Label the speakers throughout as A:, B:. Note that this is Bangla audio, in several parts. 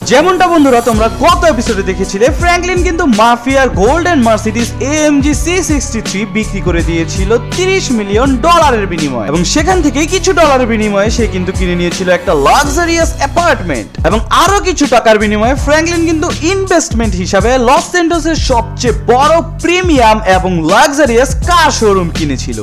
A: যেমনটা বন্ধুরা, তোমরা গত এপিসোডে দেখেছিলে ফ্র্যাঙ্কলিন কিন্তু মাফিয়ার golden Mercedes AMG C sixty three বিক্রি করে দিয়েছিল তিরিশ মিলিয়ন ডলারের বিনিময়ে। এবং সেখান থেকে কিছু ডলারের বিনিময়ে সে কিন্তু কিনে নিয়েছিল একটা লাক্সারিয়াস অ্যাপার্টমেন্ট এবং আরও কিছু টাকার বিনিময়ে ফ্র্যাঙ্কলিন কিন্তু ইনভেস্টমেন্ট হিসাবে লস সেন্টোসের সবচেয়ে বড় প্রিমিয়াম এবং লাক্সারিয়াস কার শোরুম কিনেছিল।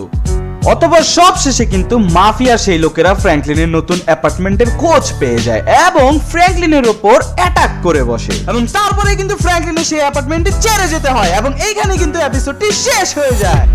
A: অতপর সব শেষে কিন্তু মাফিয়া সেই লোকেরা ফ্র্যাঙ্কলিনের নতুন অ্যাপার্টমেন্টের খোঁজ পেয়ে যায় এবং ফ্র্যাঙ্কলিনের ওপর অ্যাটাক করে বসে। এবং তারপরে কিন্তু ফ্র্যাঙ্কলিনের সেই অ্যাপার্টমেন্টে ছেড়ে যেতে হয় এবং এইখানে কিন্তু এপিসোডটি শেষ হয়ে যায়।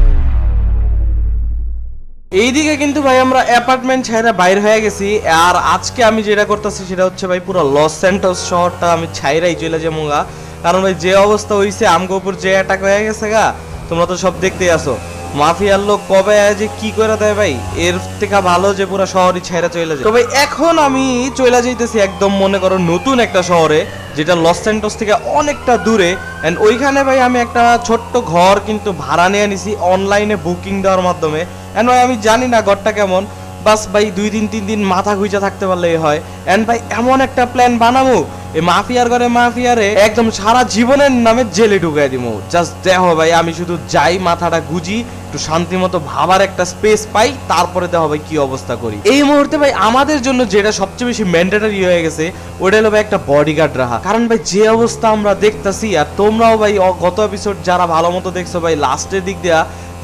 B: এইদিকে কিন্তু ভাই আমরা অ্যাপার্টমেন্ট ছেড়ে বাইর হয়ে গেছি। আর আজকে আমি যেটা করতেছি সেটা হচ্ছে ভাই পুরো লস স্যান্টোস শহরটা আমি ছাইরাই চলে যাব গা। কারণ ভাই যে অবস্থা হইছে, আমগো উপর যে অ্যাটাক হয়ে গেছে গা, তোমরা তো সব দেখতেই আসো মাফিয়ার লোক কবে যে কি করে দেয় ভাই? এর থেকে ভালো যে পুরো শহরই ছেড়ে চলে যায়। তো ভাই, এখন আমি চলে যাইতেছি একদম মনে করো নতুন একটা শহরে, যেটা লস স্যান্টোস থেকে অনেকটা দূরে। এন্ড ওইখানে ভাই আমি একটা ছোট্ট ঘর কিন্তু ভাড়া নিয়ে নিছি অনলাইনে বুকিং দেওয়ার মাধ্যমে। এন্ড ভাই, আমি জানি না ঘরটা কেমন। বাস ভাই, দুই দিন, তিন দিন মাথা গুইজা থাকতে পারলেই হয়। এন্ড ভাই, এমন একটা প্ল্যান বানাবো এই মাফিয়ার ঘরে মাফিয়ারে একদম সারা জীবনের নামে জেলে ঢুকাই দিব জাস্ট দেখো ভাই, আমি শুধু যাই, মাথাটা গুজি একটু শান্তি মতো ভাবার একটা স্পেস পাই, তারপরে দেখো ভাই কি অবস্থা করি। এই মুহূর্তে ভাই আমাদের জন্য যেটা সবচেয়ে বেশি ম্যান্ডেটারি হয়ে গেছে ওটা হলো ভাই একটা বডিগার্ড রাখা। কারণ ভাই যে অবস্থা আমরা দেখতাছি, আর তোমরাও ভাই গত এপিসোড যারা ভালো মতো দেখছ ভাই লাস্টের দিক দিয়া,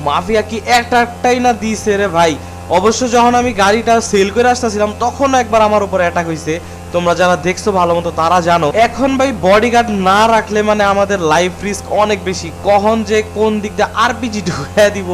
B: মাফিয়া কি একটা একটাই না দিছে রে ভাই? অবশ্য যখন আমি গাড়িটা সেল করে আসতেছিলাম তখন একবার আমার উপর অ্যাটাক হয়েছে তোমরা যারা দেখছ ভালো মতো, তারা জানো, এখন ভাই বডিগার্ড না রাখলে মানে আমাদের লাইফ রিস্ক অনেক বেশি। কখন যে কোন দিকটা দিয়ে আরপিজি ঢুকিয়ে দিব,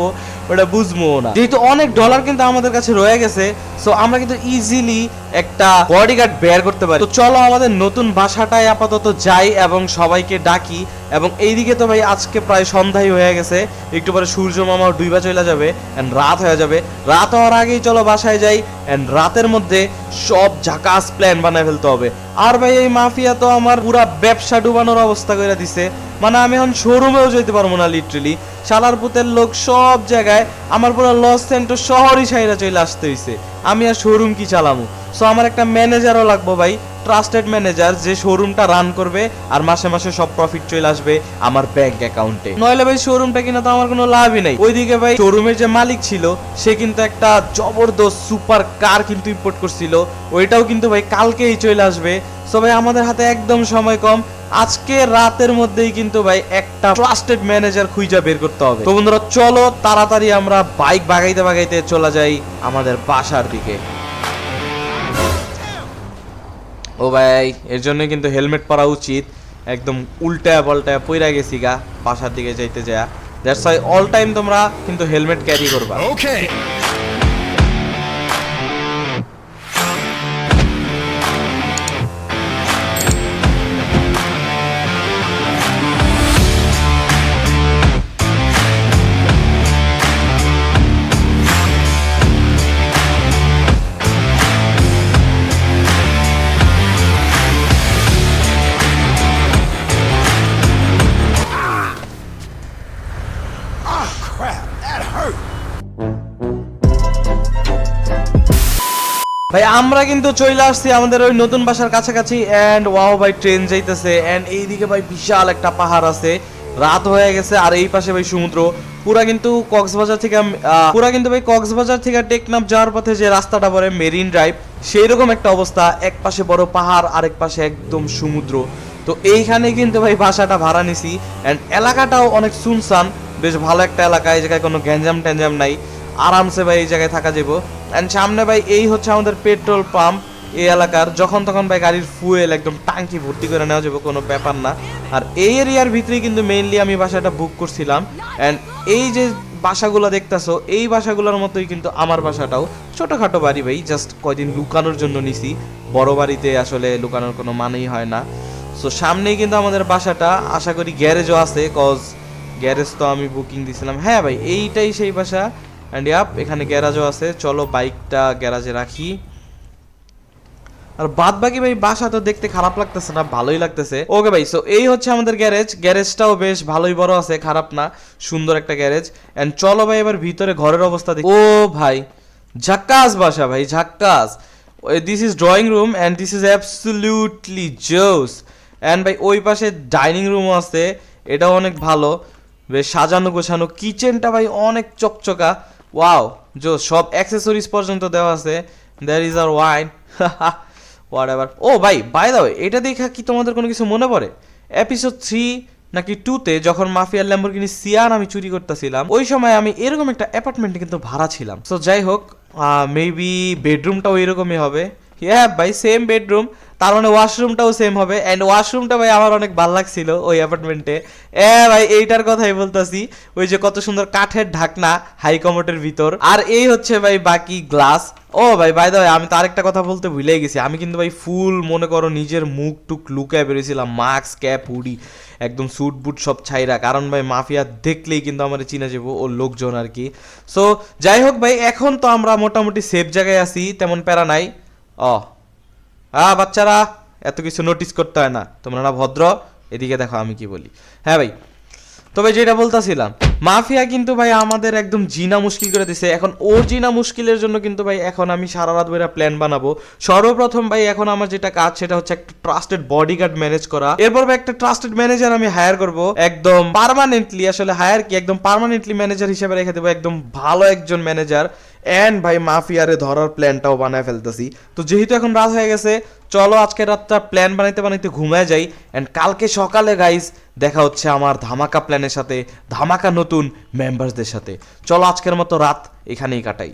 B: ওটা বুঝব না। যেহেতু অনেক ডলার কিন্তু আমাদের কাছে রয়ে গেছে সো আমরা কিন্তু ইজিলি একটা বডিগার্ড বের করতে পারি। তো চলো আমাদের নতুন বাসাটায় আপাতত যাই এবং সবাইকে ডাকি। এবং এইদিকে তো ভাই আজকে প্রায় সন্ধ্যায় হয়ে গেছে। একটু পরে সূর্য মামাও ডুইবা চলে যাবে এন্ড রাত হয়ে যাবে। রাত হওয়ার আগেই চলো বাসায় যাই এন্ড রাতের মধ্যে সব ঝাকাস প্ল্যান বানায় ফেলতে হবে। আর ভাই এই মাফিয়া তো আমার পুরা ব্যবসা ডুবানোর অবস্থা করে দিছে। মানে আমি এখন শোরুমেও যেতে পারব না লিটারেলি শালার পুতের লোক সব জায়গায়, আমার পুরো লস সেন্টার শহরই সাইরা চলে আসতে হইছে। আমি আর শোরুম কি চালামু? সো আমার একটা ম্যানেজারও লাগবো ভাই ট্রাস্টেড ম্যানেজার যে শোরুমটা রান করবে আর মাসে মাসে সব প্রফিট চলে আসবে আমার ব্যাংক অ্যাকাউন্টে নইলে ভাই শোরুমটা কিনা তো আমার কোনো লাভই নাই। ওইদিকে ভাই শোরুমের যে মালিক ছিল, সে কিন্তু একটা জবরদস্ত সুপার কার কিন্তু ইম্পোর্ট করছিল। ওইটাও কিন্তু ভাই কালকেই চলে আসবে। সো ভাই, আমাদের হাতে একদম সময় কম। আজকে রাতের মধ্যেই কিন্তু ভাই একটা ট্রাস্টেড ম্যানেজার খুঁজা বের করতে হবে। তো বন্ধুরা, চলো তাড়াতাড়ি আমরা বাইক বাগাইতে বাগাইতে চলে যাই আমাদের বাসার দিকে। ও ভাই, এর জন্য কিন্তু হেলমেট পরা উচিত। একদম উল্টা পাল্টা পইরা গেছি গা, বাসার দিকে যাইতে যা দ্যাটস ওয়াই অল টাইম তোমরা কিন্তু হেলমেট ক্যারি করবা।
C: Okay.
B: ভাই, আমরা কিন্তু চলে আসছি আমাদের ওই নতুন বাসার কাছাকাছি এন্ড ওয়াও ভাই ট্রেন যাইতেছে। এন্ড এইদিকে ভাই, বিশাল একটা পাহাড় আছে। রাত হয়ে গেছে, আর এই পাশে ভাই সমুদ্র। পুরা কিন্তু কক্সবাজার থেকে পুরা কিন্তু ভাই কক্সবাজার থেকে টেকনাফ যাওয়ার পথে যে রাস্তাটা পড়ে, মেরিন ড্রাইভ সেই রকম একটা অবস্থা। এক পাশে বড় পাহাড়, আরেক পাশে একদম সমুদ্র। তো এইখানে কিন্তু ভাই, বাসাটা ভাড়া নিছি। এন্ড এলাকাটাও অনেক সুনসান, বেশ ভালো একটা এলাকা। এই জায়গায় কোনো গ্যাঞ্জাম ট্যাঞ্জাম নাই। আরামসে ভাই এই জায়গায় থাকা যাব এন্ড সামনে ভাই এই হচ্ছে আমাদের পেট্রোল পাম্প। এই এলাকার যখন তখন ভাই গাড়ির ফুয়েল একদম টাঙ্কি ভর্তি করে নেওয়া যাবে, কোনো ব্যাপার না। আর এই এরিয়ার ভিতরেই কিন্তু মেইনলি আমি বাসাটা বুক করছিলাম। এন্ড এই যে বাসাগুলো দেখতাছো, এই বাসাগুলোর মতোই কিন্তু আমার বাসাটাও। ছোটখাটো বাড়ি ভাই জাস্ট কয়দিন লুকানোর জন্য নিছি। বড় বাড়িতে আসলে লুকানোর কোনো মানেই হয় না। সো সামনেই কিন্তু আমাদের বাসাটা, আশা করি গ্যারেজও আছে কজ গ্যারেজ তো আমি বুকিং দিছিলাম। হ্যাঁ ভাই, এইটাই সেই বাসা। অ্যান্ড ইয়াপ এখানে গ্যারাজও আছে। চলো বাইকটা গ্যারাজে রাখি। আর বাদ বাকি ভাই, বাসা তো দেখতে খারাপ লাগতেছে না, ভালোই লাগতেছে। ওকে ভাই সো এই হচ্ছে আমাদের গ্যারেজ গ্যারেজটাও বেশ ভালোই বড় আছে, খারাপ না, সুন্দর একটা গ্যারেজ চলো ভাই, এবার ভিতরে ঘরের অবস্থা দেখি। ও ভাই, ঝাক্কাস বাসা ভাই, ঝাক্কাস। This is drawing room and this is absolutely জোস অ্যান্ড ভাই, ওই পাশে ডাইনিং রুমও আছে, এটাও অনেক ভালো। বেশ সাজানো গোছানো। কিচেনটা ভাই অনেক চকচকা। ওয়াও জো সব অ্যাক্সেসরিজ পর্যন্ত দেওয়া আছে। দ্যার ইজ আর ওয়াইন হোয়াট এভার ও ভাই বাই দা এটা দেখা কি তোমাদের কোনো কিছু মনে পড়ে? এপিসোড থ্রি নাকি টুতে যখন মাফিয়ার ল্যাম্বরগিনি সিয়ার আমি চুরি করতেছিলাম, ওই সময় আমি এরকম একটা অ্যাপার্টমেন্টে কিন্তু ভাড়া ছিলাম। তো যাই হোক মেবি বেডরুমটাও এরকমই হবে। হ্যাঁ ভাই সেম বেডরুম তার মানে ওয়াশরুমটাও সেম হবে অ্যান্ড ওয়াশরুমটা ভাই আমার অনেক ভালো লাগছিল ওই অ্যাপার্টমেন্টে এ। ভাই, এইটার কথাই বলতেছি, ওই যে কত সুন্দর কাঠের ঢাকনা হাই কমোটের ভিতর। আর এই হচ্ছে ভাই বাকি গ্লাস ও ভাই বাই দা আমি তো আরেকটা কথা বলতে ভুলে গেছি। আমি কিন্তু ভাই ফুল মনে করো নিজের মুখ টুক লুকায় বেরিয়েছিলাম মাস্ক ক্যাপ হুডি একদম স্যুট বুট সব ছাইরা। কারণ ভাই মাফিয়া দেখলেই কিন্তু আমার চিনে যাব ওর লোকজন আর কি। সো যাই হোক ভাই, এখন তো আমরা মোটামুটি সেফ জায়গায় আছি, তেমন প্যারা নাই। ও। হ্যাঁ বাচ্চারা, এত কিছু নোটিস করতে হয় না। তোমরা না ভদ্র, এদিকে দেখো আমি কি বলি। হ্যাঁ ভাই, তবে যেটা বলতাছিলাম, মাফিয়া কিন্তু ভাই আমাদের একদম জিনা মুশকিল করে দিছে। এখন ওর জিনা মুশকিলের জন্য কিন্তু ভাই এখন আমি সারা রাত বইরা প্ল্যান বানাবো। সর্বপ্রথম ভাই এখন আমার যেটা কাজ, সেটা হচ্ছে একটা ট্রাস্টেড বডিগার্ড ম্যানেজ করা। এরপর ভাই একটা ট্রাস্টেড ম্যানেজার আমি হায়ার করব। একদম পার্মানেন্টলি আসলে হায়ার কি? একদম পার্মানেন্টলি ম্যানেজার হিসেবে রেখে দেবো। একদম ভালো একজন ম্যানেজার এন্ড ভাই মাফিয়ারে ধরার প্ল্যানটাও বানায় ফেলতেছি। তো যেহেতু এখন রাত হয়ে গেছে চলো আজকে রাতটা প্ল্যান বানাইতে বানাইতে ঘুমায় যাই। অ্যান্ড কালকে সকালে গাইস দেখা হচ্ছে আমার ধামাকা প্ল্যানের সাথে ধামাকা নতুন মেম্বারসদের সাথে। চলো আজকের মতো রাত এখানেই কাটাই.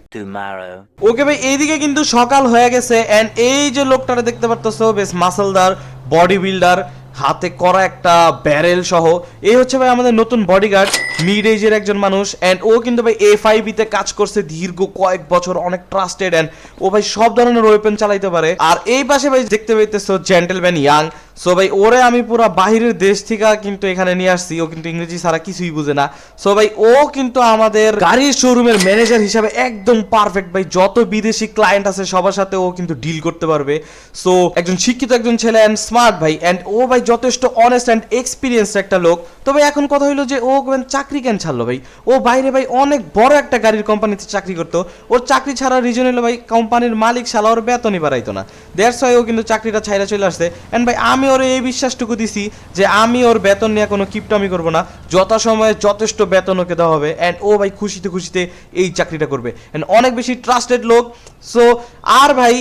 B: ওকে ভাই এইদিকে কিন্তু সকাল হয়ে গেছে। এন্ড এই যে লোকটারে দেখতে পারতেছো বেশ মাসলদার বডি বিল্ডার হাতে করা একটা ব্যারেল সহ। এই হচ্ছে ভাই আমাদের নতুন বডিগার্ড মিড এজের একজন মানুষ এন্ড ও কিন্তু ভাই এফ তে কাজ করছে দীর্ঘ কয়েক বছর, অনেক ট্রাস্টেড এন্ড ও ভাই সব ধরনের ওয়েপেন চালাইতে পারে। আর এই পাশে ভাই দেখতে পাইতেছো জেন্টেলম্যান ইয়াং সো ভাই, ওরে আমি পুরো বাহিরের দেশ থেকে কিন্তু এখানে নিয়ে আসছি, ও কিন্তু ইংরেজি ছাড়া কিছুই বুঝে না। সো ভাই, ও কিন্তু আমাদের গাড়ির শোরুমের ম্যানেজার হিসাবে একদম পারফেক্ট ভাই, যত বিদেশি ক্লায়েন্ট আছে, সবার সাথে ও কিন্তু ডিল করতে পারবে। সো একজন শিক্ষিত একজন ছেলে অ্যান্ড স্মার্ট ভাই অ্যান্ড ও, ভাই, যথেষ্ট অনেস্ট অ্যান্ড এক্সপিরিয়েন্স একটা লোক। তবে এখন কথা হলো যে, ও চাকরি কেন ছাড়লো, ভাই? ও বাইরে, ভাই, অনেক বড় একটা গাড়ির কোম্পানিতে চাকরি করতো। ওর চাকরি ছাড়ার রিজন হলো ভাই কোম্পানির মালিক শালা ওর বেতনই বাড়াইতো না। ওয়াই ও কিন্তু চাকরিটা ছাইরা চলে আসছে। অ্যান্ড ভাই আমি ওর এই বিশ্বাসটুকু দিছি যে আমি ওর বেতন নিয়ে কোনো কিপটামি করব না। যথাসময়ে যথেষ্ট বেতন ওকে দেওয়া হবে। অ্যান্ড ও ভাই খুশিতে খুশিতে এই চাকরিটা করবে। অ্যান্ড অনেক বেশি ট্রাস্টেড লোক। সো আর ভাই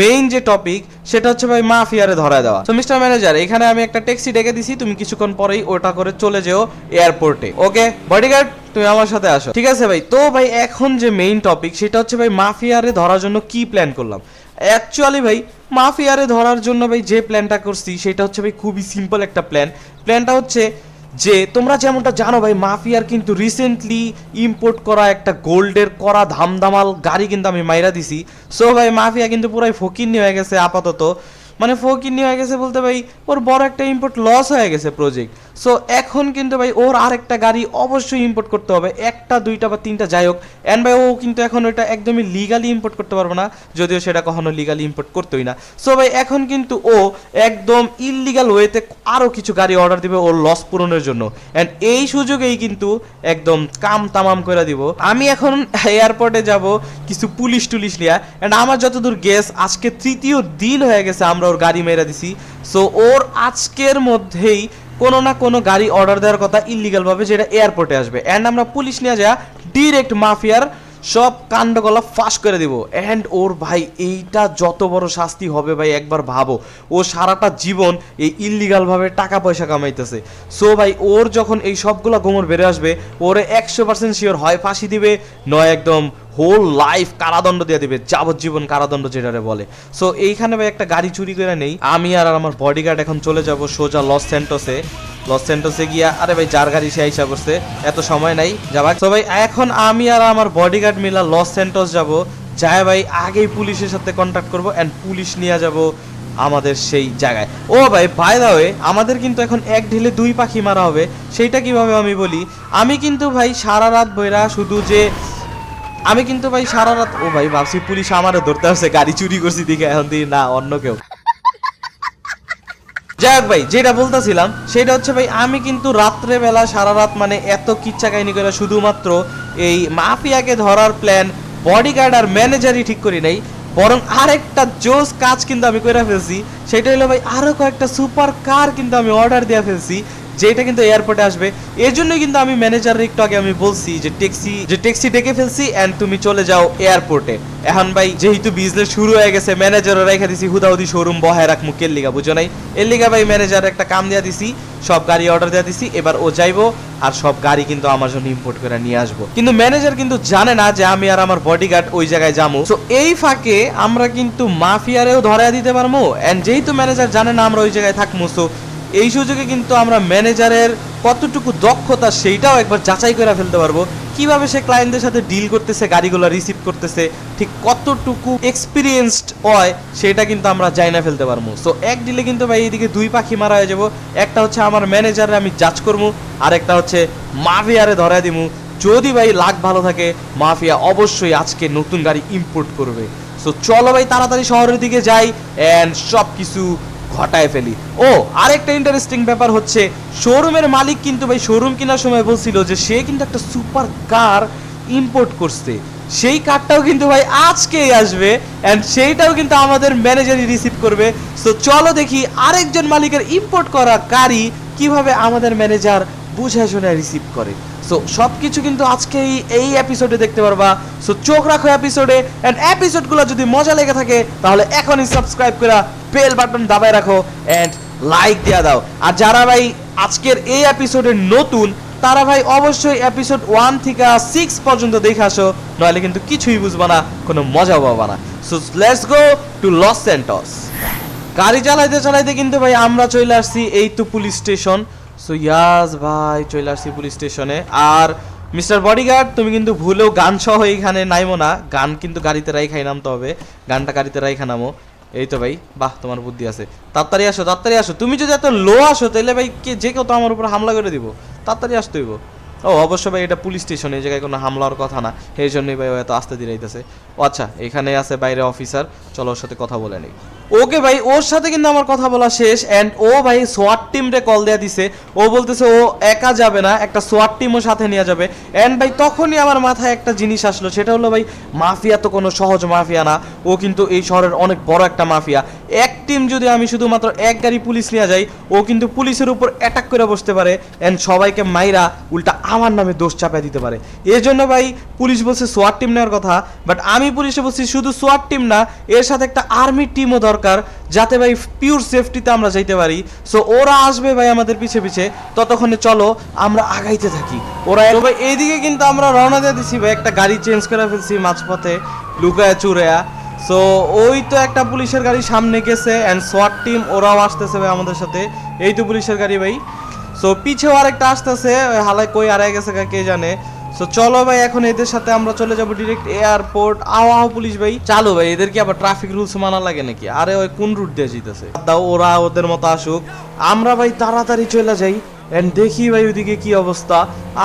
B: মেইন যে টপিক সেটা হচ্ছে ভাই মাফিয়ারে ধরা দেওয়া। তো মিস্টার ম্যানেজার এখানে আমি একটা ট্যাক্সি ডেকে দিছি। তুমি কিছুক্ষণ পরেই ওটা করে চলে যেও এয়ারপোর্টে ওকে বডিগার্ড তুমি আমার সাথে আসো। ঠিক আছে ভাই? তো ভাই, এখন যে মেইন টপিক সেটা হচ্ছে ভাই মাফিয়ারে ধরার জন্য কি প্ল্যান করলাম? অ্যাকচুয়ালি ভাই, মাফিয়ারে ধরার জন্য ভাই যে প্ল্যানটা করছি, সেটা হচ্ছে ভাই খুবই সিম্পল একটা প্ল্যান প্ল্যানটা হচ্ছে যে, তোমরা যেমনটা জানো ভাই, মাফিয়ার কিন্তু রিসেন্টলি ইম্পোর্ট করা একটা গোল্ডের করা ধামধামাল গাড়ি কিন্তু আমি মাইরা দিছি। সো ভাই, মাফিয়া কিন্তু পুরাই ফকিন্নি হয়ে গেছে আপাতত। মানে ফকিন্নি হয়ে গেছে বলতে ভাই, ওর বড় একটা ইম্পোর্ট লস হয়ে গেছে প্রজেক্ট সো এখন কিন্তু ভাই ওর আরেকটা গাড়ি অবশ্যই ইম্পোর্ট করতে হবে, একটা, দুইটা বা তিনটা যাই হোক। অ্যান্ড ভাই, ও কিন্তু এখন ওটা একদমই লিগালি ইম্পোর্ট করতে পারবে না, যদিও সেটা কখনো লিগালি ইম্পোর্ট করতোই না। সো ভাই, এখন কিন্তু ও একদম ইললিগাল ওয়েতে আরও কিছু গাড়ি অর্ডার দিবে ওর লস পূরণের জন্য। অ্যান্ড এই সুযোগেই কিন্তু একদম কাম তামাম করে দিব। আমি এখন এয়ারপোর্টে যাব, কিছু পুলিশ টুলিশ নিয়ে অ্যান্ড আমার যতদূর গেস আজকে তৃতীয় দিন হয়ে গেছে আমরা ওর গাড়ি মেরে দিছি। সো ওর আজকের মধ্যেই কোনো না কোনো গাড়ি অর্ডার দেওয়ার কথা ইলিগাল ভাবে যেটা এয়ারপোর্টে আসবে। অ্যান্ড আমরা পুলিশ নিয়ে যা ডিরেক্ট মাফিয়ার সব কাণ্ডগলা ফাঁস করে দিব। অ্যান্ড ওর ভাই, এইটা যত বড় শাস্তি হবে ভাই, একবার ভাবো। ও সারাটা জীবন এই ইলিগাল ভাবে টাকা পয়সা কামাইতেছে। সো ভাই, ওর যখন এই সবগুলো গোমর বেড়ে আসবে, ওরে একশো পার্সেন্ট শিওর হয়, ফাঁসি দিবে, নয় একদম হোল লাইফ কারাদণ্ড দিয়ে দিবে, যাবজ্জীবন কারাদণ্ড যেটারে বলে। সো এইখানে ভাই একটা গাড়ি চুরি করে নেই। আমি আর আমার বডিগার্ড এখন চলে যাব সোজা লস সেন্টোসে লস সেন্টোসে গিয়া, আরে ভাই, যার গাড়ি সে আইসা করছে, এত সময় নাই যাবার তো ভাই, এখন আমি আর আমার বডিগার্ড মিলা লস সেন্টোস যাব। যায় ভাই, আগেই পুলিশের সাথে কন্ট্যাক্ট করব অ্যান্ড পুলিশ নিয়ে যাব আমাদের সেই জায়গায়। ও ভাই বাই দা ওয়ে আমাদের কিন্তু এখন এক ঢিলে দুই পাখি মারা হবে, সেইটা কীভাবে আমি বলি? আমি কিন্তু ভাই সারা রাত বইরা শুধু যে আমি কিন্তু ভাই সারা রাত ও ভাই, ভাবছি পুলিশ আমারে ধরতে আসছে গাড়ি চুরি করছি দিকে এখন দিই না, অন্য কেউ। যাই হোক ভাই, যেটা বলতেছিলাম, সেটা হচ্ছে ভাই, আমি কিন্তু রাত্রে বেলা সারা রাত মানে এত কিচ্ছা কাহিনী করে শুধুমাত্র এই মাফিয়াকে ধরার প্ল্যান বডিগার্ড আর ম্যানেজারই ঠিক করি নাই, বরং আরেকটা জোস কাজ কিন্তু আমি করে ফেলছি, সেটা হলো ভাই, আরও কয়েকটা সুপার কার কিন্তু আমি অর্ডার দিয়ে ফেলছি যেটা কিন্তু এয়ারপোর্টে আসবে। এর জন্যই কিন্তু আমি ম্যানেজার একটু আগে আমি বলছি যে ট্যাক্সি যে ট্যাক্সি ডেকে ফেলছি এন্ড তুমি চলে যাও এয়ারপোর্টে এখন ভাই, যেহেতু বিজনেস শুরু হয়ে গেছে ম্যানেজারও রেখে দিছি, হুদাহুদি শোরুম বহায় রাখ মুখের লিগা, বুঝো নাই? এর লিগা ভাই ম্যানেজার একটা কাম দিয়া দিছি, সব গাড়ি অর্ডার দিয়ে দিছি, এবার ও যাইবো, আর সব গাড়ি কিন্তু আমার জন্য ইম্পোর্ট করে নিয়ে আসব। কিন্তু ম্যানেজার কিন্তু জানে না যে আমি আর আমার বডিগার্ড ওই জায়গায় যাব তো এই ফাঁকে আমরা কিন্তু মাফিয়ারেও ধরা দিতে পারব এন্ড যেহেতু ম্যানেজার জানে না আমরা ওই জায়গায় থাকব সো এই সুযোগে কিন্তু আমরা ম্যানেজারের কতটুকু দক্ষতা সেইটাও একবার যাচাই করে ফেলতে পারব। কীভাবে সে ক্লায়েন্টদের সাথে ডিল করতেছে, গাড়িগুলো রিসিভ করতেছে, ঠিক কতটুকু এক্সপিরিয়েন্সড হয়, সেটা কিন্তু আমরা যাই না ফেলতে পারব। সো এক ডিলে কিন্তু ভাই এইদিকে দুই পাখি মারা হয়ে যাব। একটা হচ্ছে আমার ম্যানেজারে আমি জাজ করব আর একটা হচ্ছে মাফিয়ারে ধরায় দিমু যদি ভাই লাখ ভালো থাকে, মাফিয়া অবশ্যই আজকে নতুন গাড়ি ইম্পোর্ট করবে। সো চলো ভাই তাড়াতাড়ি শহরের দিকে যাই অ্যান্ড সব কিছু ঘটায় ফেলি। ও, আরেকটা ইন্টারেস্টিং ব্যাপার হচ্ছে শোরুমের মালিক কিন্তু ভাই শোরুম কেনার সময় বলছিল যে সে কিন্তু একটা সুপার কার ইম্পোর্ট করছে। সেই কারটাও কিন্তু ভাই আজকেই আসবে এন্ড সেইটাও কিন্তু আমাদের ম্যানেজারই রিসিভ করবে। সো চলো দেখি আরেকজন মালিকের ইম্পোর্ট করা গাড়ি কীভাবে আমাদের ম্যানেজার বুঝে শুনে রিসিভ করে। সো সব কিছু কিন্তু আজকে এই এপিসোডে দেখতে পারবা। সো চোখ রাখো এপিসোডে এন্ড এপিসোডগুলো যদি মজা লেগে থাকে, তাহলে এখনই সাবস্ক্রাইব করে বেল বাটন দাবায় রাখো এন্ড লাইক দিয়া দাও। আর যারা ভাই আজকের এই এপিসোডে নতুন, তারা ভাই অবশ্যই এপিসোড ওয়ান থেকে সিক্স পর্যন্ত দেখে আসো, নইলে কিন্তু কিছুই বুঝবা না, কোনো মজাও পাবা না। So let's go to Los Santos গাড়ি চালাইতে চালাইতে কিন্তু ভাই আমরা চলে আসছি এই তো পুলিশ স্টেশন সো ইয়াস ভাই, চলে আসছি পুলিশ স্টেশনে। আর মিস্টার বডিগার্ড, তুমি কিন্তু ভুলেও গান সহ এইখানে নাইমো না। গান কিন্তু গাড়িতে রাইখাই নামতে হবে। গানটা গাড়িতে রাইখা নামো। এই তো ভাই, বাহ, তোমার বুদ্ধি আছে। তাড়াতাড়ি আসো তাড়াতাড়ি আসো। তুমি যদি এত লো আসো, তাহলে ভাই কে যে কেউ তো আমার উপর হামলা করে দিব। তাড়াতাড়ি আসতে হইব। ও, অবশ্য ভাই এটা পুলিশ স্টেশন, এই জায়গায় কোনো হামলার কথা না। এই জন্যই ভাই এত আসতে দিরাইতেছে। ও আচ্ছা এখানে আছে বাইরে অফিসার। চলো ওর সাথে কথা বলে নেই। ওকে ভাই, ওর সাথে কিন্তু আমার কথা বলা শেষ এন্ড ও ভাই সোয়াট টিমরে কল দেয়া দিছে। ও বলতেছে ও একা যাবে না, একটা সোয়াট টিমও সাথে নিয়ে যাবে। এন্ড ভাই তখনই আমার মাথায় একটা জিনিস আসলো, সেটা হলো ভাই, মাফিয়া তো কোনো সহজ মাফিয়া না। ও কিন্তু এই শহরের অনেক বড় একটা মাফিয়া। এক টিম যদি আমি শুধুমাত্র এক গাড়ি পুলিশ নিয়ে যাই, ও কিন্তু পুলিশের উপর অ্যাটাক করে বসতে পারে অ্যান্ড সবাইকে মাইরা উল্টা আমার নামে দোষ চাপায় দিতে পারে। এর জন্য ভাই পুলিশ বলছে সোয়ার টিম নেওয়ার কথা বাট আমি পুলিশে বলছি শুধু সোয়ার টিম না, এর সাথে একটা আর্মি টিমও দরকার, যাতে ভাই পিওর সেফটিতে আমরা যাইতে পারি। সো ওরা আসবে ভাই আমাদের পিছে পিছে, ততক্ষণে চলো, আমরা আগাইতে থাকি। ওরা ভাই, এইদিকে কিন্তু আমরা রওনা দিয়ে দিছি ভাই, একটা গাড়ি চেঞ্জ করে ফেলছি মাঝপথে, লুকায়া চুরেয়া। সো ওই তো একটা পুলিশের গাড়ি সামনে গেছে অ্যান্ড সোয়াট টিম ওরাও আসতেছে ভাই আমাদের সাথে। এই তো পুলিশের গাড়ি ভাই। সো পিছেও আরেকটা আসতেছে হালাই কই আড়াই গেছে কে জানে। সো চলো ভাই এখন এদের সাথে আমরা চলে যাব ডিরেক্ট এয়ারপোর্ট আও আও পুলিশ ভাই। চালো ভাই এদের কি আবার ট্রাফিক রুলস মানা লাগে নাকি? আরে ওই কোন রুট দিয়ে যেতেছে দাও ওরা ওদের মতো আসুক। আমরা ভাই তাড়াতাড়ি চলে যাই এন্ড দেখি ভাই ওইদিকে কি অবস্থা।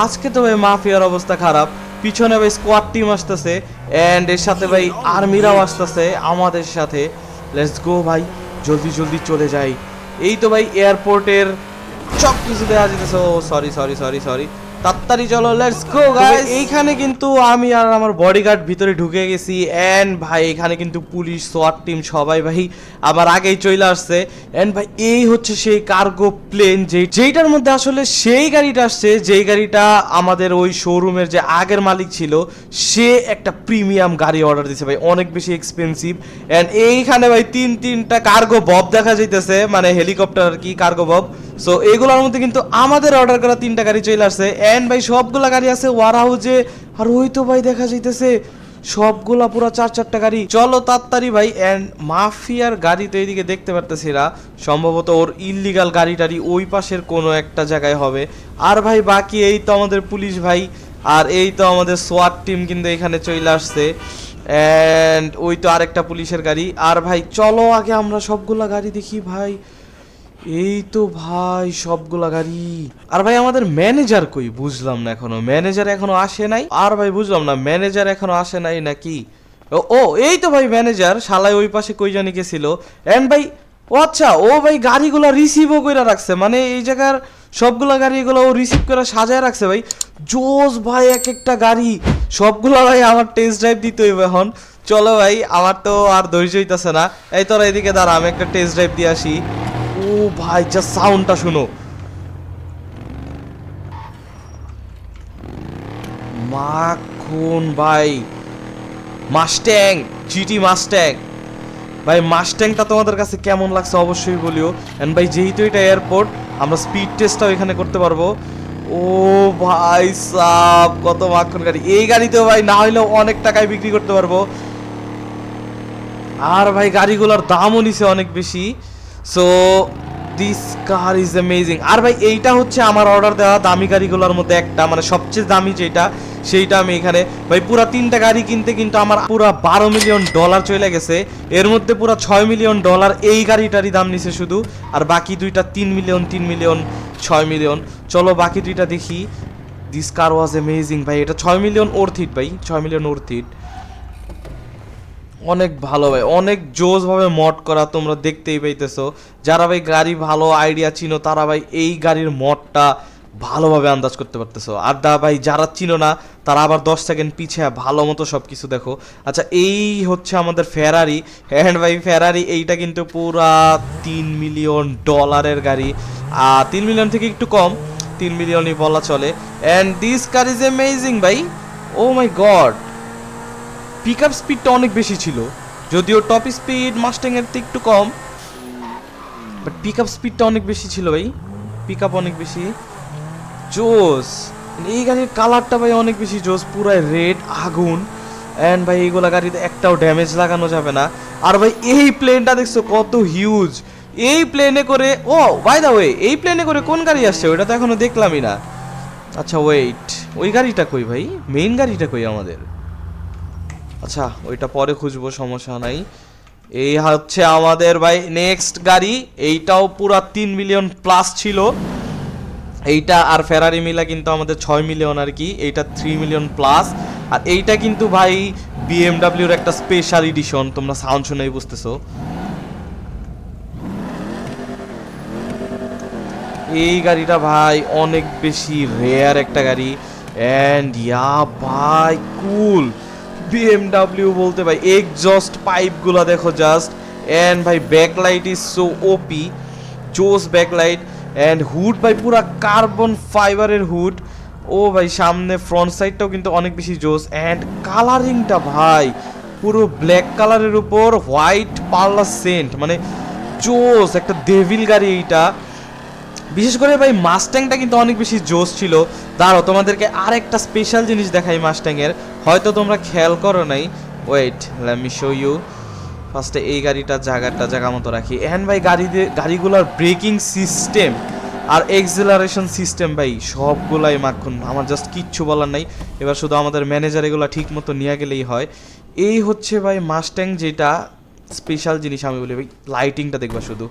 B: আজকে তো ভাই মাফিয়ার অবস্থা খারাপ। পিছনে ভাই স্কোয়াড টিম আসতেছে অ্যান্ড এর সাথে ভাই আর্মিরাও আসতেছে আমাদের সাথে। লেটস গো ভাই, জলদি জলদি চলে যাই। এই তো ভাই এয়ারপোর্টের সব কিছু দেওয়া যেতেছে। ও সরি সরি সরি সরি তাড়াতাড়ি চলো লেটস গো গাইস এইখানে কিন্তু আমি আর আমার বডিগার্ড ভিতরে ঢুকে গেছি। এন্ড ভাই এখানে কিন্তু পুলিশ সোয়াট টিম সবাই ভাই আমার আগেই চলে আসছে। এন্ড ভাই এই হচ্ছে সেই কার্গো প্লেন যে যেইটার মধ্যে আসলে সেই গাড়িটা আসছে যেই গাড়িটা আমাদের ওই শোরুমের যে আগের মালিক ছিল সে একটা প্রিমিয়াম গাড়ি অর্ডার দিছে ভাই অনেক বেশি এক্সপেন্সিভ এন্ড এইখানে ভাই তিন তিনটা কার্গো বব দেখা যাইতেছে মানে হেলিকপ্টার আর কি কার্গো বব সো এগুলোর মধ্যে কিন্তু আমাদের অর্ডার করা তিনটা গাড়ি চলে আসছে। এন্ড ভাই, সবগুলা গাড়ি আছে ওয়ার হাউজে আর ওই তো ভাই দেখা যাইতেছে, সবগুলা পুরো চার চারটা গাড়ি। চলো তাড়াতাড়ি ভাই এন্ড মাফিয়ার গাড়ি তো এইদিকে দেখতে পারতেছি না সম্ভবত ওর ইললিগাল গাড়ি টাড়ি ওই পাশের কোনো একটা জায়গায় হবে। আর ভাই, বাকি এই তো আমাদের পুলিশ ভাই, আর এই তো আমাদের সোয়াট টিম কিন্তু এখানে চলে আসছে। এন্ড ওই তো আরেকটা পুলিশের গাড়ি। আর ভাই, চলো আগে আমরা সবগুলা গাড়ি দেখি ভাই। এই তো ভাই সবগুলা গাড়ি। আর ভাই আমাদের ম্যানেজার কই? বুঝলাম না এখনও। ম্যানেজার এখনও আসে নাই? আর ভাই বুঝলাম না ম্যানেজার এখনও আসে নাই নাকি? ও এই তো ভাই ম্যানেজার শালায় ওই পাশে কই জানি গেছিল। এন্ড ভাই, ও আচ্ছা ও ভাই গাড়িগুলো রিসিভও করে রাখছে। মানে এই জায়গার সবগুলা গাড়িগুলো ও রিসিভ করে সাজায় রাখছে ভাই। জোস ভাই এক একটা গাড়ি। সবগুলা ভাই আমার টেস্ট ড্রাইভ দিতে হইবে এখন। চলো ভাই, আমার তো আর ধৈর্য হইতাছে না। এই তোরা এদিকে দাঁড়া, আমি একটা টেস্ট ড্রাইভ দিয়ে আসি। ও ভাই যা সাউন্ডটা শুনো। মাখন ভাই। মাস্ট্যাং জিটি মাস্ট্যাং ভাই মাস্ট্যাংটা তোমাদের কাছে কেমন লাগছে অবশ্যই বলিও। এন্ড ভাই, যেহেতু এটা এয়ারপোর্ট আমরা স্পিড টেস্টটাও এখানে করতে পারব। ও ভাই সাব কত মাখন গাড়ি। এই গাড়িতেও ভাই, না হইলেও অনেক টাকায় বিক্রি করতে পারব। আর ভাই, গাড়িগুলোর দামও নিছে অনেক বেশি। So this car is amazing আর ভাই, এইটা হচ্ছে আমার অর্ডার দেওয়া দামি গাড়িগুলোর মধ্যে একটা মানে সবচেয়ে দামি যেটা, সেইটা আমি এখানে, ভাই, পুরা তিনটা গাড়ি কিনতে কিন্তু আমার পুরা বারো মিলিয়ন ডলার চলে গেছে। এর মধ্যে পুরা ছয় মিলিয়ন ডলার এই গাড়িটারই দাম নিছে শুধু, আর বাকি দুইটা তিন মিলিয়ন তিন মিলিয়ন ছয় মিলিয়ন চলো বাকি দুইটা দেখি। দিস কার ওয়াজ অ্যামেজিং ভাই, এটা ছয় মিলিয়ন ওর্থিট ভাই, ছয় মিলিয়ন ওর্থিট অনেক ভালো ভাই, অনেক জোস ভাবে মড করা তোমরা দেখতেই পাইতেছো। যারা ভাই গাড়ি ভালো আইডিয়া চিনো, তারা ভাই এই গাড়ির মডটা ভালোভাবে আন্দাজ করতে পারতেছো। আর দা ভাই যারা চিনো না, তারা আবার দশ সেকেন্ড পিছিয়ে ভালো মতো সব কিছু দেখো। আচ্ছা এই হচ্ছে আমাদের ফেরারি হ্যান্ড ভাই ফেরারি এইটা কিন্তু পুরা তিন মিলিয়ন ডলারের গাড়ি। আর তিন মিলিয়ন থেকে একটু কম, তিন মিলিয়নই বলা চলে। And this car is amazing ভাই। ও মাই গড পিক আপ স্পিডটা অনেক বেশি ছিল, যদিও টপ স্পিড মাস্টাং এর থেকে একটু কম বাট পিক আপ স্পিডটা অনেক বেশি ছিল ভাই পিক আপ অনেক বেশি। জোস এই গাড়ির কালারটা ভাই অনেক বেশি জোস পুরাই রেড আগুন অ্যান্ড ভাই এইগুলা গাড়িতে একটাও ড্যামেজ লাগানো যাবে না। আর ভাই এই প্লেনটা দেখছ কত হিউজ এই প্লেনে করে, ও বাই দা ওয়ে এই প্লেনে করে কোন গাড়ি আসছে? ওটা তো এখনও দেখলামই না। আচ্ছা ওয়েট ওই গাড়িটা কই ভাই? মেইন গাড়িটা কই আমাদের? আচ্ছা ওইটা পরে খুঁজবো, সমস্যা নাই। এই হচ্ছে আমাদের ভাই নেক্সট গাড়ি, এইটাও পুরা তিন মিলিয়ন প্লাস ছিল। এইটা আর ফেরারি মিলা কিন্তু আমাদের ছয় মিলিয়ন আর কি, এইটা থ্রি মিলিয়ন প্লাস আর এইটা কিন্তু ভাই বিএমডাব্লিউর একটা স্পেশাল এডিশন তোমরা সাউন্ড শুনেই বুঝতেছো। এই গাড়িটা ভাই অনেক বেশি রেয়ার একটা গাড়ি। অ্যান্ড ইয়া ভাই কুল বিএমডাব্লিউ বলতে ভাই এক্সস্ট পাইপগুলো দেখো জাস্ট অ্যান্ড ভাই ব্যাকলাইট ইজ সো ওপি জোস ব্যাকলাইট অ্যান্ড হুড ভাই পুরা কার্বন ফাইবারের হুড ও ভাই, সামনে ফ্রন্ট সাইডটাও কিন্তু অনেক বেশি জোস অ্যান্ড কালারিংটা ভাই, পুরো ব্ল্যাক কালারের উপর হোয়াইট পার্লা সেন্ট মানে জোস, একটা ডেভিল গাড়ি এইটা। বিশেষ করে ভাই মাস্ট্যাংটা কিন্তু অনেক বেশি জোশ ছিল। দাঁড়াও, তোমাদেরকে আর একটা স্পেশাল জিনিস দেখাই মাস্ট্যাংয়ের হয়তো তোমরা খেয়াল করো নাই। ওয়েট মি শো ইউ ফার্স্টে এই গাড়িটা জায়গাটা জায়গা মতো রাখি। এহেন ভাই গাড়িতে গাড়িগুলোর ব্রেকিং সিস্টেম আর এক্সেলারেশন সিস্টেম ভাই, সবগুলাই মাখন। আমার জাস্ট কিচ্ছু বলার নাই। এবার শুধু আমাদের ম্যানেজার এগুলো ঠিক মতো নিয়ে গেলেই হয়। এই হচ্ছে ভাই মাস্ট্যাং যেটা স্পেশাল জিনিস আমি বলি ভাই। লাইটিংটা দেখবা শুধু।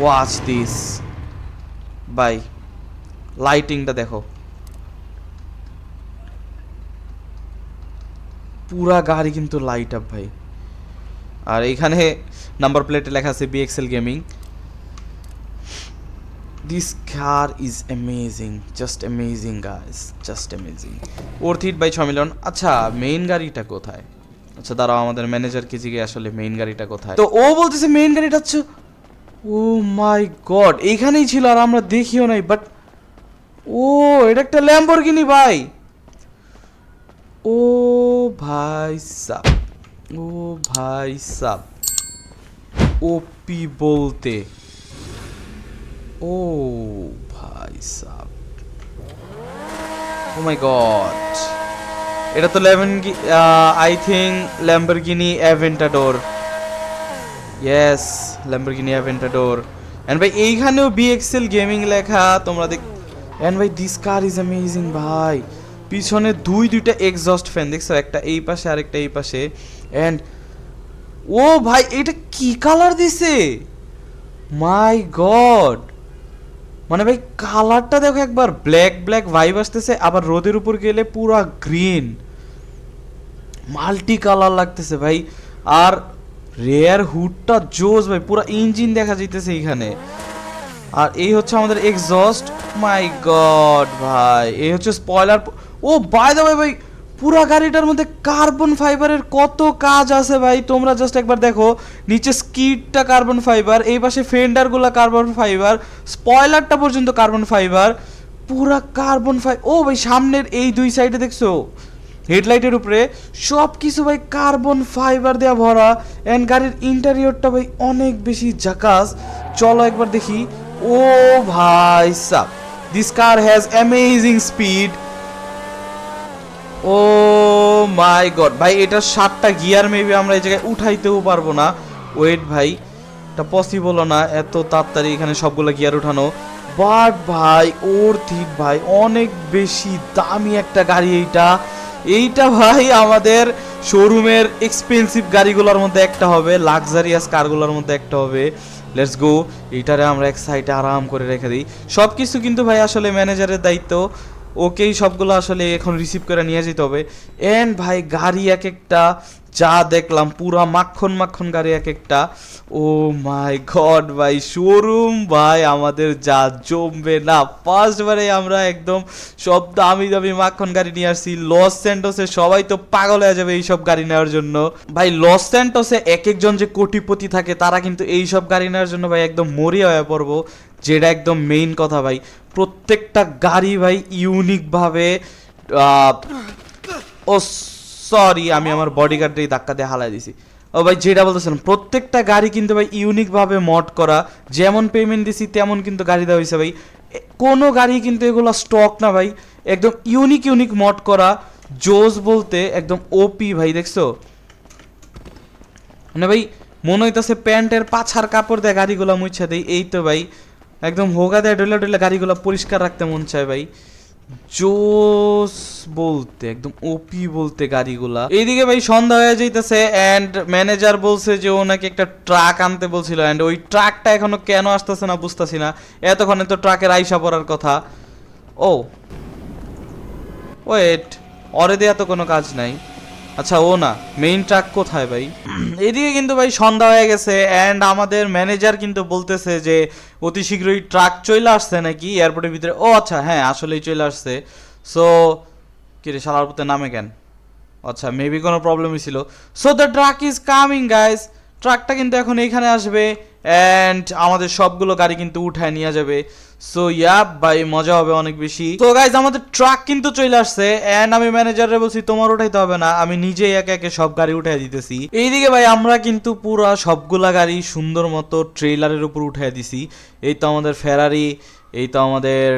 B: ওয়াচ দিস বাই লাইটিংটা দেখো। পুরা গাড়ি কিন্তু লাইট আপ ভাই। আর এইখানে নাম্বার প্লেটে লেখা আছে BXL gaming this car is amazing just amazing guys just amazing ওর থিট বাই ছ মিলিয়ন আচ্ছা মেইন গাড়িটা কোথায়? আচ্ছা দাঁড়াও, আমাদের ম্যানেজারকে জিগে আসলে মেইন গাড়িটা কোথায়? তো ও বলতেছে মেইন গাড়িটা হচ্ছে, ও মাই গড এইখানেই ছিল আর আমরা দেখিও নাই বাট ও, এটা একটা ল্যাম্বরগিনি ভাই। ও ভাই সাব, ও ভাই সাব। ওপি বলতে, ও ভাই সাব। ও মাই গড এটা তো লেভেন I think Lamborghini Aventador yes Lamborghini Aventador and ভাই, এইখানেও বিএক্সএল গেমিং লেখা, তোমরা দেখ অ্যান্ড ভাই দিস কার ইজ অ্যামেজিং ভাই। পিছনে দুই, দুইটা এক্সস্ট ফ্যান দেখছ? একটা এই পাশে আর একটা এই পাশে। অ্যান্ড ও ভাই, এটা কি কালার দিছে? মাই গড মানে ভাই কালারটা দেখো একবার ব্ল্যাক ব্ল্যাক ভাইব আসতেছে, আবার রোদের উপর গেলে পুরা গ্রিন মাল্টি কালার লাগতেছে ভাই। আর রেয়ার হুডটা জোস ভাই, পুরো ইঞ্জিন দেখা যাইতেছে এখানে। আর এই হচ্ছে আমাদের এক্সস্ট মাই গড ভাই, এই হচ্ছে স্পয়লার ও বাই দ্য ভাই, পুরা গাড়িটার মধ্যে কার্বন ফাইবারের কত কাজ আছে ভাই, তোমরা জাস্ট একবার দেখো, নিচে স্কিডটা কার্বন ফাইবার এই পাশে ফেন্ডারগুলো কার্বন ফাইবার স্পয়লারটা পর্যন্ত কার্বন ফাইবার পুরা কার্বন ফাই ও ভাই, সামনের এই দুই সাইডে দেখছ? হেডলাইটের উপরে সব কিছু ভাই কার্বন ফাইবার দেওয়া ভরা অ্যান্ড গাড়ির ইন্টারিয়রটা ভাই অনেক বেশি জাকাস চলো একবার দেখি। ও ভাই, sub this car has amazing speed oh my god, ভাই, এটা সাতটা গিয়ার মেবি আমরা এই জায়গায় উঠাইতেও পারব না। ওয়েট ভাই, এটা পসিবল না, এত তাড়াতাড়ি এখানে সবগুলো গিয়ার উঠানো। বাট ভাই, ওর ঠিক ভাই, অনেক বেশি দামি একটা গাড়ি এইটা। এইটা, ভাই, আমাদের শোরুমের এক্সপেন্সিভ গাড়িগুলোর মধ্যে একটা হবে লাক্সারিয়াস কারগুলোর মধ্যে একটা হবে। লেটস গো এইটারে আমরা এক সাইডে আরাম করে রেখে দিই। সব কিছু কিন্তু, ভাই, আসলে ম্যানেজারের দায়িত্ব। ওকেই সবগুলো আসলে এখন রিসিভ করে নিয়ে যেতে হবে। এন্ড ভাই, গাড়ি এক একটা, যা দেখলাম, পুরা মাখন মাখন গাড়ি এক একটা। ও মাই গড ভাই শোরুম ভাই, আমাদের যা জমবে না। ফার্স্ট বারে আমরা একদম সব দামি দামি মাখন গাড়ি নিয়ে আসছি। লস স্যান্টোসে সবাই তো পাগল হয়ে যাবে এইসব গাড়ি নেওয়ার জন্য। ভাই লস স্যান্টোসে এক একজন যে কোটিপতি থাকে, তারা কিন্তু এইসব গাড়ি নেওয়ার জন্য ভাই একদম মরিয়া হয়ে পড়ব। যেটা একদম মেইন কথা ভাই। প্রত্যেকটা গাড়ি ভাই ইউনিকভাবে ও সরি আমি আমার বডিগার্ডের ধাক্কা দিয়ে হালাই দিছি। ও ভাই, যেটা বলতেছিলাম প্রত্যেকটা গাড়ি কিন্তু ভাই ইউনিকভাবে মড করা, যেমন পেমেন্ট দিছি, তেমন কিন্তু গাড়ি দেওয়া হয়েছে ভাই। কোনো গাড়ি কিন্তু এগুলো স্টক না ভাই। একদম ইউনিক ইউনিক মড করা, জোস বলতে একদম ওপি ভাই, দেখছ? মানে ভাই, মনে হইতাছে প্যান্টের পাছার কাপড় দিয়ে গাড়িগুলো মুছা দেই, এই তো ভাই। একদম হোগা দেয় ডলে ডলে গাড়িগুলো পরিষ্কার রাখতে মন চায় ভাই। জোস বলতে, একদম ওপি বলতে গাড়িগুলা। এইদিকে ভাই সন্ধ্যা হয়ে যাইতেছে এন্ড ম্যানেজার বলছে যে ও নাকি একটা ট্রাক আনতে বলছিল এন্ড ওই ট্রাকটা এখনও কেন আসতেছে না বুঝতেছি না। এতক্ষণে তো ট্রাকের আইসা পড়ার কথা। ও ওয়েট অরে দেয়া তো কোনো কাজ নাই। আচ্ছা ও না মেইন ট্রাক কোথায় ভাই? এদিকে কিন্তু ভাই সন্ধ্যা হয়ে গেছে অ্যান্ড আমাদের ম্যানেজার কিন্তু বলতেছে যে, অতি শীঘ্রই ট্রাক চলে আসছে নাকি? এয়ারপোর্টের ভিতরে, ও আচ্ছা হ্যাঁ আসলেই চলে আসছে। সো কিরে শালার পুতে নামে কেন? আচ্ছা মেবি কোনো প্রবলেম ছিল so the truck is coming guys ট্রাকটা কিন্তু এখন এইখানে আসবে অ্যান্ড আমাদের সবগুলো গাড়ি কিন্তু উঠায় নিয়ে যাবে। সো ইয়া ভাই, মজা হবে অনেক বেশি। তো গাইজ আমাদের ট্রাক কিন্তু চলে আসছে এন্ড আমি ম্যানেজারে বলছি, তোমার উঠাইতে হবে না, আমি নিজেই একে একে সব গাড়ি উঠাই দিতেছি। এইদিকে ভাই, আমরা কিন্তু পুরা সবগুলা গাড়ি সুন্দর মতো ট্রেলারের উপর উঠাই দিছি। এই তো আমাদের ফেরারি এই তো আমাদের,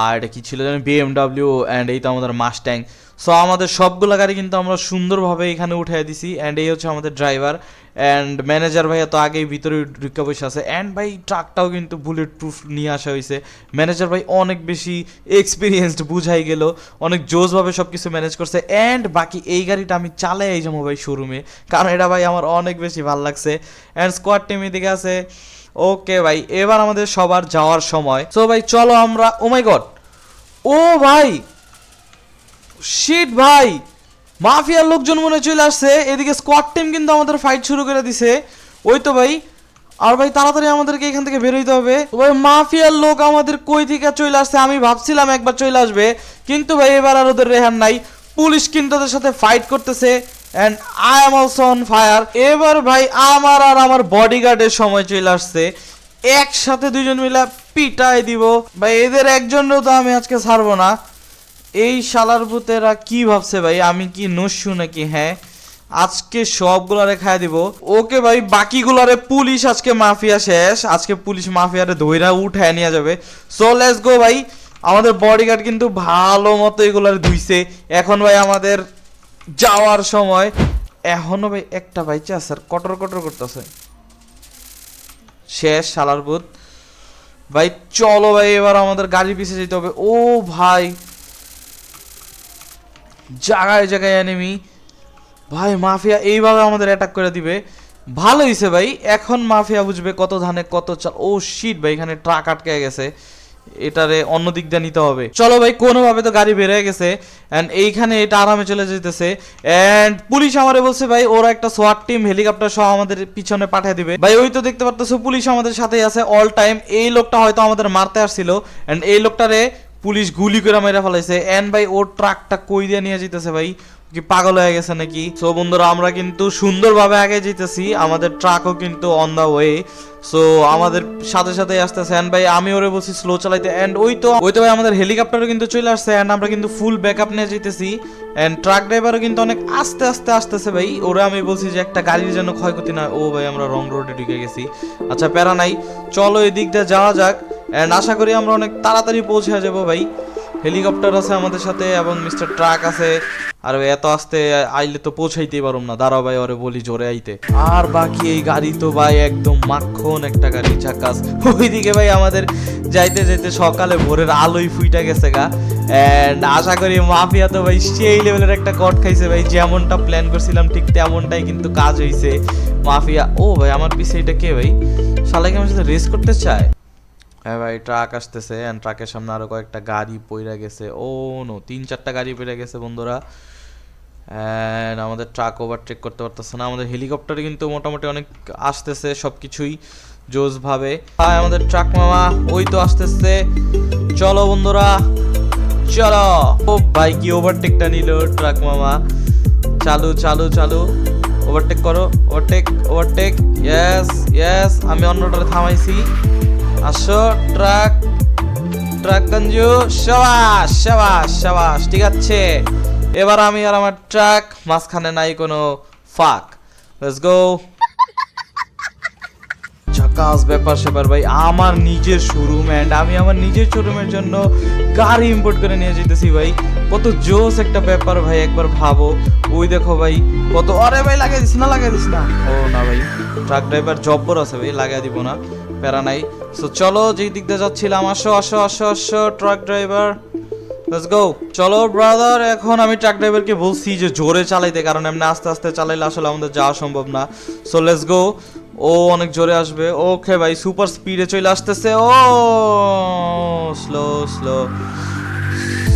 B: আর এটা কি ছিল জানি বিএমডাব্লিউ অ্যান্ড এই তো আমাদের মাস্ট্যাং সো আমাদের সবগুলো গাড়ি কিন্তু আমরা সুন্দরভাবে এখানে উঠিয়ে দিছি অ্যান্ড এই হচ্ছে আমাদের ড্রাইভার অ্যান্ড ম্যানেজার ভাইয়া তো আগেই ভিতরে ঢুকে বসে আছে অ্যান্ড ভাই ট্রাকটাও কিন্তু বুলেট প্রুফ নিয়ে আসা হয়েছে। ম্যানেজার ভাই অনেক বেশি এক্সপিরিয়েন্সড বুঝাই গেল, অনেক জোসভাবে সব কিছু ম্যানেজ করছে অ্যান্ড বাকি এই গাড়িটা আমি চালাই এই যাব ভাই শোরুমে কারণ এটা ভাই আমার অনেক বেশি ভালো লাগছে। অ্যান্ড স্কোয়াড টিম এদিকে আছে। ওকে ভাই, এবার আমাদের সবার যাওয়ার সময়। সো ভাই, চলো আমরা ও মাই গড ও ভাই! শিট ভাই! মাফিয়ার লোকজন মনে চলে আসছে। এদিকে স্কোয়াড টিম কিন্তু আমাদের ফাইট শুরু করে দিছে। ওই তো ভাই। আর ভাই, তাড়াতাড়ি আমাদেরকে এখান থেকে বের হইতে হবে। তো ভাই, মাফিয়ার লোক আমাদের কই থেকে চলে আসছে? আমি ভাবছিলাম একবার চলে আসবে। কিন্তু ভাই, এবার আর ওদের রেহান নাই। পুলিশ কিন্তু ওদের সাথে ফাইট করতেছে। And I am also on fire এবার ভাই, আমার আর আমার বডিগার্ডের সময় চলে আসছে। একসাথে দুজন মিলে পিটাই দিব। ভাই, এদের একজনও তো আমি আজকে ছাড়বো না। এই শালার ভূতেরা কি ভাবছে ভাই? আমি কি নস্যু নাকি? হ্যাঁ আজকে সবগুলারে খাইয়া দিব। ওকে ভাই, বাকিগুলারে পুলিশ আজকে মাফিয়া শেষ। আজকে পুলিশ মাফিয়ারে ধইরা উঠায় নিয়ে যাবে। সো লেটস গো ভাই। আমাদের বডিগার্ড কিন্তু ভালো মতো এগুলার ধুইছে। এখন ভাই আমাদের যাওয়ার সময়। এখনও ভাই একটা ভাই স্যার কটর কটর করতেছে। শেষ শালার ভূত। ভাই, চলো ভাই, এবার আমাদের গাড়ি পিছিয়ে যেতে হবে। ও ভাই জায়গায় জায়গায় এনিমি ভাই, মাফিয়া এইভাবে আমাদের অ্যাটাক করে দিবে। ভালো হইছে ভাই, এখন মাফিয়া বুঝবে কত ধানে কত চাল। ও শিট ভাই, এখানে ট্রাক আটকে গেছে। এটারে অন্য দিক দিয়ে নিতে হবে। চলো ভাই, কোনোভাবে তো গাড়ি বের হয়ে গেছে। অ্যান্ড এইখানে এটা আরামে চলে যেতেছে। অ্যান্ড পুলিশ আমারে বলছে ভাই, ওরা একটা সোয়াট টিম হেলিকপ্টার সহ আমাদের পিছনে পাঠিয়ে দিবে। ভাই, ওই তো দেখতে পারতেছো, পুলিশ আমাদের সাথেই আছে অল টাইম এই লোকটা হয়তো আমাদের মারতে আসছিল। অ্যান্ড এই লোকটারে পুলিশ গুলি করে মেরে ফেলাইছে। এন ভাই ওর ট্রাকটা কই দিয়ে নিয়ে যেতেছে ভাই? কি পাগল হয়ে গেছে নাকি? সো বন্ধুরা, আমরা কিন্তু সুন্দরভাবে আগে যেতেছি আমাদের ট্রাকও কিন্তু অন দা ওয়ে সো আমাদের সাথে সাথে আসতেছে এন্ড ভাই। আমি ওরে বলছি স্লো চালাইতে। এন্ড ওই তো ওই তো ভাই, আমাদের হেলিকপ্টারও কিন্তু চলে আসছে। এন্ড আমরা কিন্তু ফুল ব্যাকআপ নিয়ে যেতেছি এন্ড ট্রাক ড্রাইভারও কিন্তু অনেক আস্তে আস্তে আসতেছে ভাই। ওরা আমি বলছি যে একটা গাড়ির যেন ক্ষয়ক্ষতি না ও ভাই, আমরা রং রোডে ঢুকে গেছি। আচ্ছা প্যারা নাই। চলো এই দিক দিয়ে যাওয়া যাক। এন্ড আশা করি আমরা অনেক তাড়াতাড়ি পৌঁছে যাব ভাই। হেলিকপ্টার আছে আমাদের সাথে এবং মিস্টার ট্রাক আছে। আর এত আসতে আইলে তো পৌঁছাইতেই পারুম না। দাঁড়াও ভাই, ওরে বলি জোরে আইতে। আর বাকি এই গাড়ি তো ভাই একদম মাখন একটা গাড়ি, চাকাস। ওইদিকে ভাই আমাদের যাইতে যাইতে সকালে ভোরের আলোই ফুইটা গেছে গা। এন্ড আশা করি মাফিয়া তো ভাই সেই লেভেলের একটা কট খাইছে ভাই। যেমনটা প্ল্যান করছিলাম, ঠিক তেমনটাই কিন্তু কাজ হইছে। মাফিয়া, ও ভাই, আমার পিছে এটা কে ভাই? শালাকে আমার সাথে রেস করতে চায়? হ্যাঁ ভাই ট্রাক আসতেছে এন্ড ট্রাকের সামনে আরও কয়েকটা গাড়ি পইরা গেছে। ও নো তিন চারটা গাড়ি পইরা গেছে বন্ধুরা। এন্ড আমাদের ট্রাক ওভারটেক করতে পারতেছে না। আমাদের হেলিকপ্টার কিন্তু মোটামুটি অনেক আসতেছে সবকিছুই জোস ভাবে হাই আমাদের ট্রাক মামা, ওই তো আসতেছে। চলো বন্ধুরা, চলো। ও ভাই, কি ওভারটেকটা নিল ট্রাক মামা। চালু চালু চালু। ওভারটেক করো ওভারটেক ওভারটেক ইয়েস ইয়েস আমি অন্যটারে থামাইছি। আসো, ট্রাক ট্রাক গঞ্জু, সাবাস সাবাস সাবাস, ঠিক আছে। এবার আমি আর আমার ট্রাক, মাঝখানে নাই কোনো ফাক। লেটস গো ঝাকাস ব্যাপার স্যাপার ভাই, আমার নিজের শোরুম এন্ড আমি আমার নিজের শোরুমের জন্য গাড়ি ইম্পোর্ট করে নিয়ে যেতেছি ভাই। কত জোস একটা ব্যাপার, ভাই, একবার ভাবো। ওই দেখো, ভাই, কত আরে, ভাই লাগিয়ে দিস না লাগিয়ে দিস না। ও না, ভাই, ট্রাক ড্রাইভার জব্বর আছে, ভাই লাগিয়ে দিব না। প্যারা নাই। সো চলো যেই দিক দিয়ে যাচ্ছিলাম, আসো আসো আসো আসো ট্রাক ড্রাইভার লেটস গো চলো ব্রাদার এখন আমি ট্রাক ড্রাইভারকে বলছি যে জোরে চালাইতে, কারণ এমনি আস্তে আস্তে চালাইলে আসলে আমাদের যাওয়া সম্ভব না। সো লেটস গো ও অনেক জোরে আসবে। ওকে ভাই সুপার স্পিডে চলে আসতেছে। ও slow slow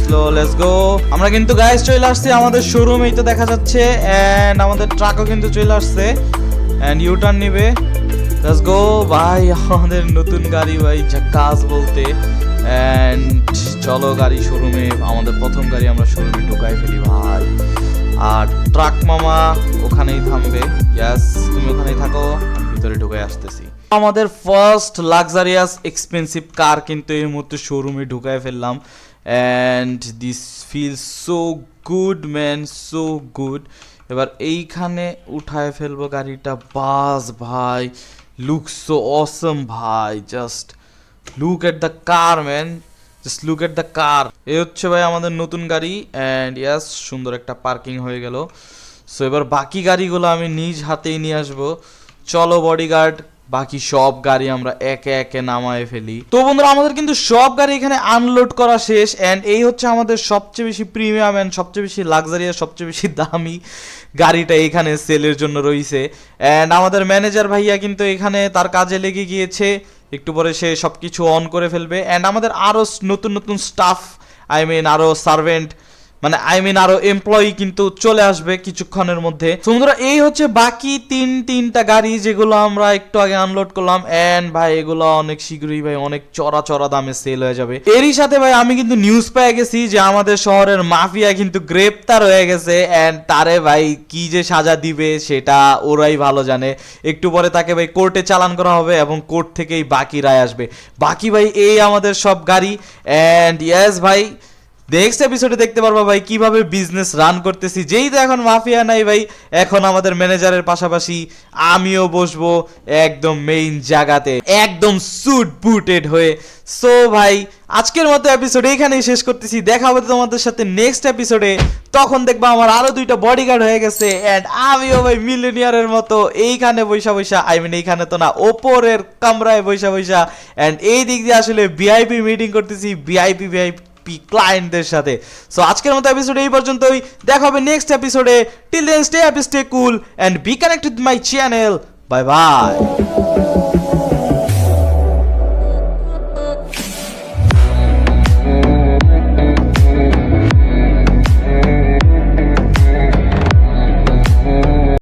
B: slow let's go আমরা কিন্তু গাইস চলে আসছি আমাদের শোরুমেই তো দেখা যাচ্ছে। এন্ড আমাদের ট্রাকও কিন্তু চলে আসছে। এন্ড ইউ টার্ন নিবে। লেটস গো ভাই, আমাদের নতুন গাড়ি, ভাই ঝাক্কাস বলতে। এন্ড চলো গাড়ি শোরুমে আমাদের প্রথম গাড়ি আমরা শোরুমে ঢুকাই ফেলি, ভাই। আর ট্রাক মামা ওখানেই থামবে। ইয়াস তুমি ওখানেই থাকো ভিতরে ঢুকে আসতেছি। আমাদের ফার্স্ট লাক্সারিয়াস এক্সপেন্সিভ কার কিন্তু এই মুহূর্তে শোরুমে ঢুকায় ফেললাম। And this feel so good man so good এবার এইখানে উঠায় ফেলব গাড়িটা, বাস, ভাই। লুক সো অসম ভাই just look at the car man just look at the car এই হচ্ছে ভাই আমাদের নতুন গাড়ি অ্যান্ড ইয়াস সুন্দর একটা পার্কিং হয়ে গেল। সো এবার বাকি গাড়িগুলো আমি নিজ হাতেই নিয়ে আসব। চলো বডিগার্ড বাকি সব গাড়ি আমরা একে একে নামায় ফেলি। তো বন্ধুরা, আমাদের কিন্তু সব গাড়ি এখানে আনলোড করা শেষ অ্যান্ড এই হচ্ছে আমাদের সবচেয়ে বেশি প্রিমিয়াম অ্যান্ড সবচেয়ে বেশি লাক্সারিয়াস সবচেয়ে বেশি দামি গাড়িটা এখানে সেলের জন্য রয়েছে। অ্যান্ড আমাদের ম্যানেজার ভাইয়া কিন্তু এখানে তার কাজে লেগে গিয়েছে। একটু পরে সে সব কিছু অন করে ফেলবে। অ্যান্ড আমাদের আরও নতুন নতুন স্টাফ আই মিন আরও সার্ভেন্ট মানে আই মিন আরও এমপ্লয়ি কিন্তু চলে আসবে কিছুক্ষণের মধ্যে। বন্ধুরা, এই হচ্ছে বাকি তিন, তিনটা গাড়ি যেগুলো আমরা একটু আগে আনলোড করলাম। এন্ড ভাই, এগুলো অনেক শীঘ্রই, ভাই, অনেক চড়া চড়া দামে সেল হয়ে যাবে। এরই সাথে, ভাই, আমি কিন্তু নিউজ পেয়ে গেছি যে আমাদের শহরের মাফিয়া কিন্তু গ্রেপ্তার হয়ে গেছে। এন্ড তারে, ভাই, কি যে সাজা দিবে সেটা ওরাই ভালো জানে। একটু পরে তাকে, ভাই কোর্টে চালান করা হবে এবং কোর্ট থেকেই বাকি রায় আসবে। বাকি, ভাই, এই আমাদের সব গাড়ি। এন্ড ইয়েস ভাই নেক্সট এপিসোডে দেখতে পারব ভাই, কীভাবে বিজনেস রান করতেছি। যেই তো এখন মাফিয়া নাই ভাই, এখন আমাদের ম্যানেজারের পাশাপাশি আমিও বসবো একদম মেইন জায়গাতে, একদম সুট বুটেড হয়ে। সো ভাই, আজকের মতো এপিসোড এইখানেই শেষ করতেছি। দেখা হবে তোমাদের সাথে নেক্সট এপিসোডে তখন দেখবা আমার আরও দুইটা বডিগার্ড হয়ে গেছে এন্ড আমিও ভাই মিলেনিয়ারের মতো। এইখানে বৈশা বৈশা আই মিন এইখানে তো না, ওপরের কামরায় বৈশা বৈশা। এন্ড এই দিক দিয়ে আসলে ভিআইপি মিটিং করতেছি ভিআইপি ভিআইপি ক্লায়েন্টদের সাথে। সো আজকের মতো এপিসোড এই পর্যন্তই। দেখা হবে নেক্সট এপিসোডে till then stay happy stay cool and be connected my channel bye bye